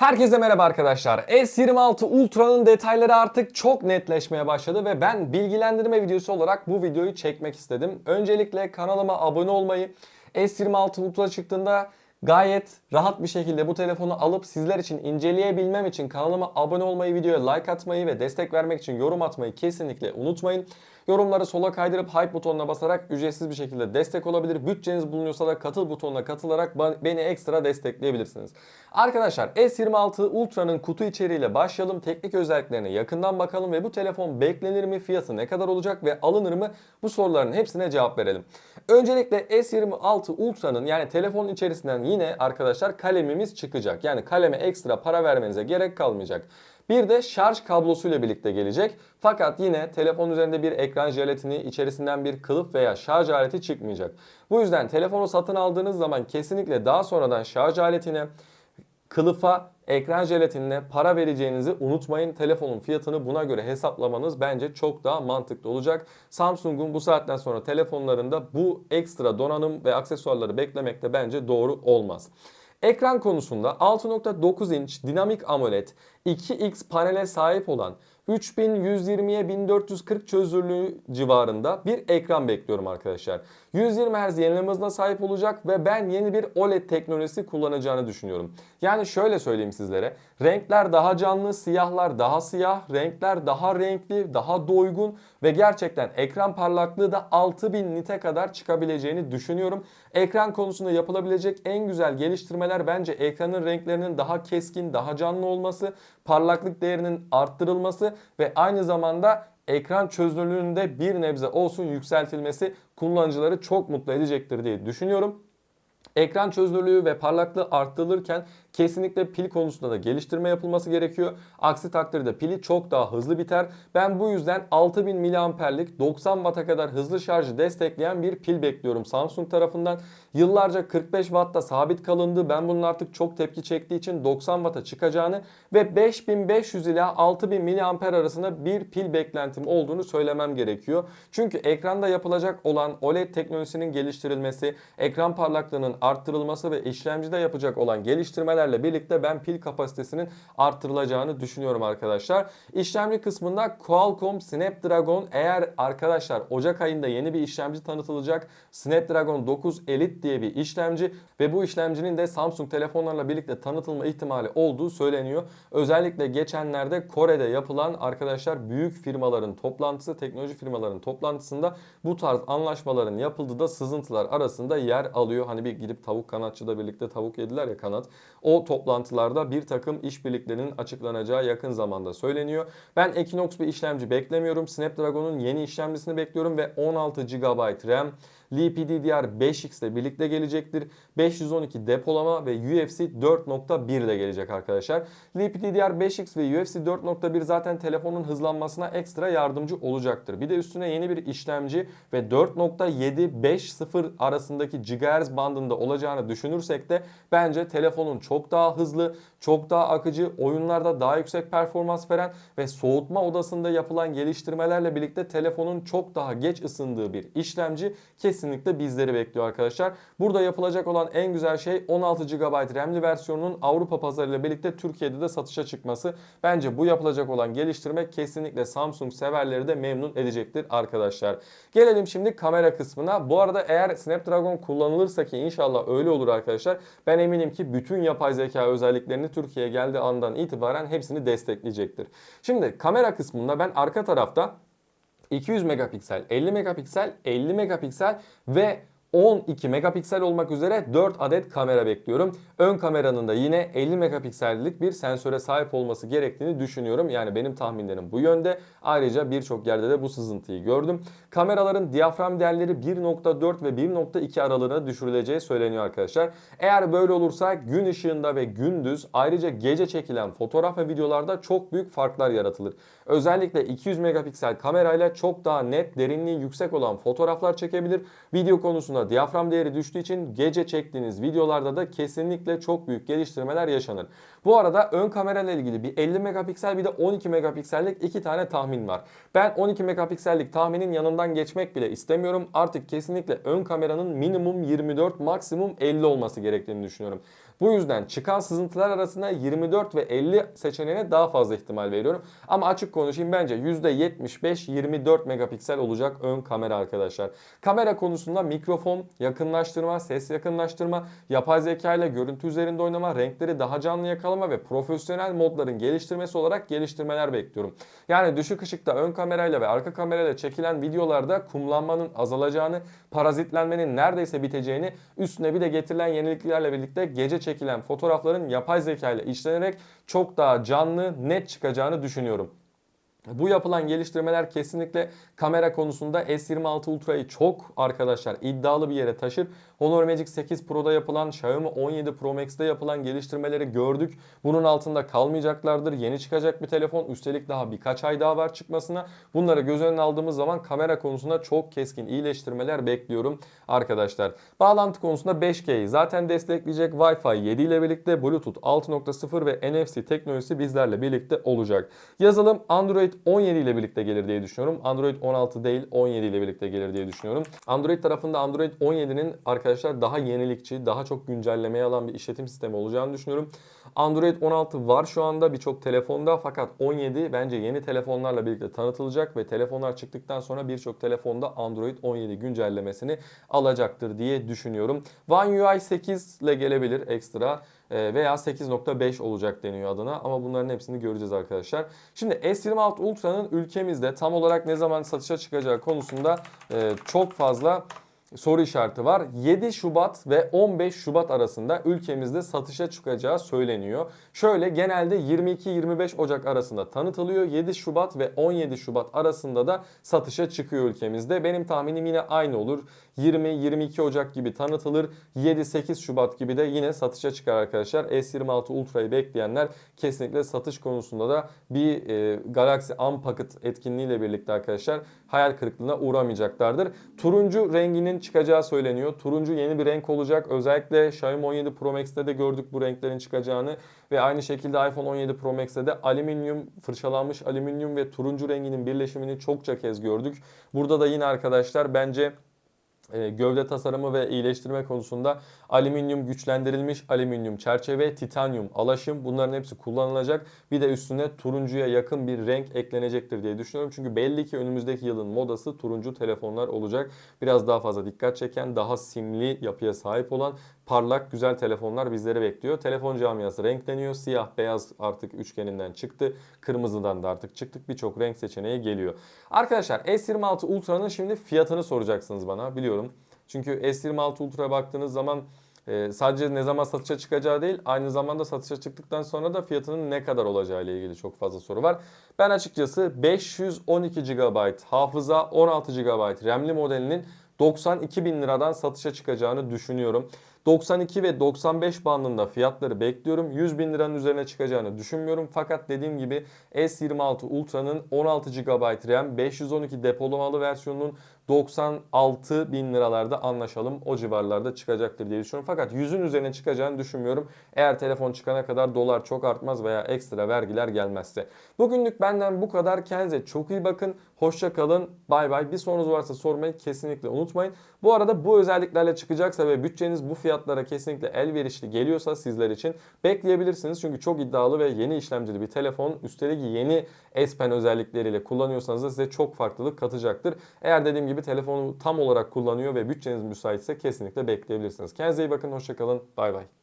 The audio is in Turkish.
Herkese merhaba arkadaşlar. S26 Ultra'nın detayları artık çok netleşmeye başladı ve ben bilgilendirme videosu olarak bu videoyu çekmek istedim. Öncelikle kanalıma abone olmayı, S26 Ultra çıktığında gayet rahat bir şekilde bu telefonu alıp sizler için inceleyebilmem için kanalıma abone olmayı, videoya like atmayı ve destek vermek için yorum atmayı kesinlikle unutmayın. Yorumları sola kaydırıp hype butonuna basarak ücretsiz bir şekilde destek olabilir. Bütçeniz bulunuyorsa da katıl butonuna katılarak beni ekstra destekleyebilirsiniz. Arkadaşlar S26 Ultra'nın kutu içeriğiyle başlayalım. Teknik özelliklerine yakından bakalım ve bu telefon beklenir mi, fiyatı ne kadar olacak ve alınır mı? Bu soruların hepsine cevap verelim. Öncelikle S26 Ultra'nın yani telefonun içerisinden yine arkadaşlar kalemimiz çıkacak. Yani kaleme ekstra para vermenize gerek kalmayacak. Bir de şarj kablosuyla birlikte gelecek. Fakat yine telefon üzerinde bir ekran jelatini, içerisinden bir kılıf veya şarj aleti çıkmayacak. Bu yüzden telefonu satın aldığınız zaman kesinlikle daha sonradan şarj aletine, kılıfa, ekran jelatinine para vereceğinizi unutmayın. Telefonun fiyatını buna göre hesaplamanız bence çok daha mantıklı olacak. Samsung'un bu saatten sonra telefonlarında bu ekstra donanım ve aksesuarları beklemek de bence doğru olmaz. Ekran konusunda 6.9 inç dinamik AMOLED 2x panele sahip olan 3120'ye 1440 çözünürlüğü civarında bir ekran bekliyorum arkadaşlar. 120 Hz yenileme hızına sahip olacak ve ben yeni bir OLED teknolojisi kullanacağını düşünüyorum. Yani şöyle söyleyeyim sizlere. Renkler daha canlı, siyahlar daha siyah, renkler daha renkli, daha doygun ve gerçekten ekran parlaklığı da 6000 nite kadar çıkabileceğini düşünüyorum. Ekran konusunda yapılabilecek en güzel geliştirmeler bence ekranın renklerinin daha keskin, daha canlı olması, parlaklık değerinin arttırılması ve aynı zamanda ekran çözünürlüğünde bir nebze olsun yükseltilmesi kullanıcıları çok mutlu edecektir diye düşünüyorum. Ekran çözünürlüğü ve parlaklığı arttırılırken kesinlikle pil konusunda da geliştirme yapılması gerekiyor. Aksi takdirde pili çok daha hızlı biter. Ben bu yüzden 6000 mAh'lik 90 Watt'a kadar hızlı şarjı destekleyen bir pil bekliyorum Samsung tarafından. Yıllarca 45 Watt'ta sabit kalındı. Ben bunun artık çok tepki çektiği için 90 Watt'a çıkacağını ve 5500 ila 6000 mAh arasında bir pil beklentim olduğunu söylemem gerekiyor. Çünkü ekranda yapılacak olan OLED teknolojisinin geliştirilmesi, ekran parlaklığının arttırılması ve işlemcide yapacak olan geliştirmelerle birlikte ben pil kapasitesinin arttırılacağını düşünüyorum arkadaşlar. İşlemci kısmında Qualcomm Snapdragon eğer arkadaşlar Ocak ayında yeni bir işlemci tanıtılacak. Snapdragon 9 Elite diye bir işlemci ve bu işlemcinin de Samsung telefonlarla birlikte tanıtılma ihtimali olduğu söyleniyor. Özellikle geçenlerde Kore'de yapılan arkadaşlar büyük firmaların toplantısı, teknoloji firmaların toplantısında bu tarz anlaşmaların yapıldığı da sızıntılar arasında yer alıyor. Hani bir gidip tavuk kanatçıda birlikte tavuk yediler ya kanat. O toplantılarda bir takım işbirliklerinin açıklanacağı yakın zamanda söyleniyor. Ben Exynos bir işlemci beklemiyorum. Snapdragon'un yeni işlemcisini bekliyorum ve 16 GB RAM LPDDR5X ile birlikte gelecektir. 512 depolama ve UFC 4.1 ile gelecek arkadaşlar. LPDDR5X ve UFC 4.1 zaten telefonun hızlanmasına ekstra yardımcı olacaktır. Bir de üstüne yeni bir işlemci ve 4.750 arasındaki GHz bandında olacağını düşünürsek de bence telefonun çok daha hızlı, çok daha akıcı, oyunlarda daha yüksek performans veren ve soğutma odasında yapılan geliştirmelerle birlikte telefonun çok daha geç ısındığı bir işlemci kesinlikle bizleri bekliyor arkadaşlar. Burada yapılacak olan en güzel şey 16 GB RAM'li versiyonunun Avrupa pazarıyla birlikte Türkiye'de de satışa çıkması. Bence bu yapılacak olan geliştirme kesinlikle Samsung severleri de memnun edecektir arkadaşlar. Gelelim şimdi kamera kısmına. Bu arada eğer Snapdragon kullanılırsa ki inşallah öyle olur arkadaşlar. Ben eminim ki bütün yapay zeka özelliklerini Türkiye'ye geldiği andan itibaren hepsini destekleyecektir. Şimdi kamera kısmında ben arka tarafta 200 megapiksel, 50 megapiksel, 50 megapiksel ve 12 megapiksel olmak üzere 4 adet kamera bekliyorum. Ön kameranın da yine 50 megapiksellik bir sensöre sahip olması gerektiğini düşünüyorum. Yani benim tahminlerim bu yönde. Ayrıca birçok yerde de bu sızıntıyı gördüm. Kameraların diyafram değerleri 1.4 ve 1.2 aralığına düşürüleceği söyleniyor arkadaşlar. Eğer böyle olursa gün ışığında ve gündüz ayrıca gece çekilen fotoğraf ve videolarda çok büyük farklar yaratılır. Özellikle 200 megapiksel kamerayla çok daha net, derinliği yüksek olan fotoğraflar çekebilir. Video konusunda diyafram değeri düştüğü için gece çektiğiniz videolarda da kesinlikle çok büyük geliştirmeler yaşanır. Bu arada ön kamera ile ilgili bir 50 megapiksel bir de 12 megapiksellik iki tane tahmin var. Ben 12 megapiksellik tahminin yanından geçmek bile istemiyorum. Artık kesinlikle ön kameranın minimum 24 maksimum 50 olması gerektiğini düşünüyorum. Bu yüzden çıkan sızıntılar arasında 24 ve 50 seçeneğine daha fazla ihtimal veriyorum. Ama açık konuşayım bence %75 24 megapiksel olacak ön kamera arkadaşlar. Kamera konusunda mikrofon, yakınlaştırma, ses yakınlaştırma, yapay zeka ile görüntü üzerinde oynama, renkleri daha canlı yakalama ve profesyonel modların geliştirmesi olarak geliştirmeler bekliyorum. Yani düşük ışıkta ön kamerayla ve arka kamerayla çekilen videolarda kumlanmanın azalacağını, parazitlenmenin neredeyse biteceğini, üstüne bir de getirilen yeniliklerle birlikte gece çekilen fotoğrafların yapay zeka ile işlenerek çok daha canlı, net çıkacağını düşünüyorum. Bu yapılan geliştirmeler kesinlikle kamera konusunda S26 Ultra'yı çok arkadaşlar iddialı bir yere taşır. Honor Magic 8 Pro'da yapılan, Xiaomi 17 Pro Max'te yapılan geliştirmeleri gördük. Bunun altında kalmayacaklardır. Yeni çıkacak bir telefon. Üstelik daha birkaç ay daha var çıkmasına. Bunları göz önüne aldığımız zaman kamera konusunda çok keskin iyileştirmeler bekliyorum arkadaşlar. Bağlantı konusunda 5G'yi zaten destekleyecek. Wi-Fi 7 ile birlikte Bluetooth 6.0 ve NFC teknolojisi bizlerle birlikte olacak. Yazılım Android 17 ile birlikte gelir diye düşünüyorum. Android 16 değil 17 ile birlikte gelir diye düşünüyorum. Android tarafında Android 17'nin arkadaşlar daha yenilikçi, daha çok güncellemeye alan bir işletim sistemi olacağını düşünüyorum. Android 16 var şu anda birçok telefonda fakat 17 bence yeni telefonlarla birlikte tanıtılacak ve telefonlar çıktıktan sonra birçok telefonda Android 17 güncellemesini alacaktır diye düşünüyorum. One UI 8 ile gelebilir ekstra veya 8.5 olacak deniyor adına ama bunların hepsini göreceğiz arkadaşlar. Şimdi S26 Ultra'nın ülkemizde tam olarak ne zaman satışa çıkacağı konusunda e, çok fazla soru işareti var. 7 Şubat ve 15 Şubat arasında ülkemizde satışa çıkacağı söyleniyor. Şöyle genelde 22-25 Ocak arasında tanıtılıyor. 7 Şubat ve 17 Şubat arasında da satışa çıkıyor ülkemizde. Benim tahminim yine aynı olur. 20-22 Ocak gibi tanıtılır. 7-8 Şubat gibi de yine satışa çıkar arkadaşlar. S26 Ultra'yı bekleyenler kesinlikle satış konusunda da bir e, Galaxy Unpacked etkinliğiyle birlikte arkadaşlar hayal kırıklığına uğramayacaklardır. Turuncu renginin çıkacağı söyleniyor. Turuncu yeni bir renk olacak. Özellikle Xiaomi 17 Pro Max'te de gördük bu renklerin çıkacağını ve aynı şekilde iPhone 17 Pro Max'te de alüminyum, fırçalanmış alüminyum ve turuncu renginin birleşimini çokça kez gördük. Burada da yine arkadaşlar bence gövde tasarımı ve iyileştirme konusunda alüminyum güçlendirilmiş alüminyum çerçeve, titanyum alaşım bunların hepsi kullanılacak. Bir de üstüne turuncuya yakın bir renk eklenecektir diye düşünüyorum. Çünkü belli ki önümüzdeki yılın modası turuncu telefonlar olacak. Biraz daha fazla dikkat çeken, daha simli yapıya sahip olan parlak güzel telefonlar bizleri bekliyor. Telefon camiası renkleniyor. Siyah beyaz artık üçgeninden çıktı. Kırmızıdan da artık çıktık. Birçok renk seçeneği geliyor. Arkadaşlar S26 Ultra'nın şimdi fiyatını soracaksınız bana biliyorum. Çünkü S26 Ultra'ya baktığınız zaman e, sadece ne zaman satışa çıkacağı değil aynı zamanda satışa çıktıktan sonra da fiyatının ne kadar olacağı ile ilgili çok fazla soru var. Ben açıkçası 512 GB hafıza 16 GB RAM'li modelinin 92 bin liradan satışa çıkacağını düşünüyorum. 92 ve 95 bandında fiyatları bekliyorum. 100 bin liranın üzerine çıkacağını düşünmüyorum. Fakat dediğim gibi S26 Ultra'nın 16 GB RAM 512 depolamalı versiyonunun 96 bin liralarda anlaşalım. O civarlarda çıkacaktır diye düşünüyorum. Fakat 100'ün üzerine çıkacağını düşünmüyorum. Eğer telefon çıkana kadar dolar çok artmaz veya ekstra vergiler gelmezse. Bugünlük benden bu kadar. Kendinize çok iyi bakın. Hoşça kalın. Bay bay. Bir sorunuz varsa sormayı kesinlikle unutmayın. Bu arada bu özelliklerle çıkacaksa ve bütçeniz bu fiyatlara kesinlikle elverişli geliyorsa sizler için bekleyebilirsiniz. Çünkü çok iddialı ve yeni işlemcili bir telefon. Üstelik yeni S Pen özellikleriyle kullanıyorsanız da size çok farklılık katacaktır. Eğer dediğim gibi telefonu tam olarak kullanıyor ve bütçeniz müsaitse kesinlikle bekleyebilirsiniz. Kendinize iyi bakın. Hoşçakalın. Bay bay.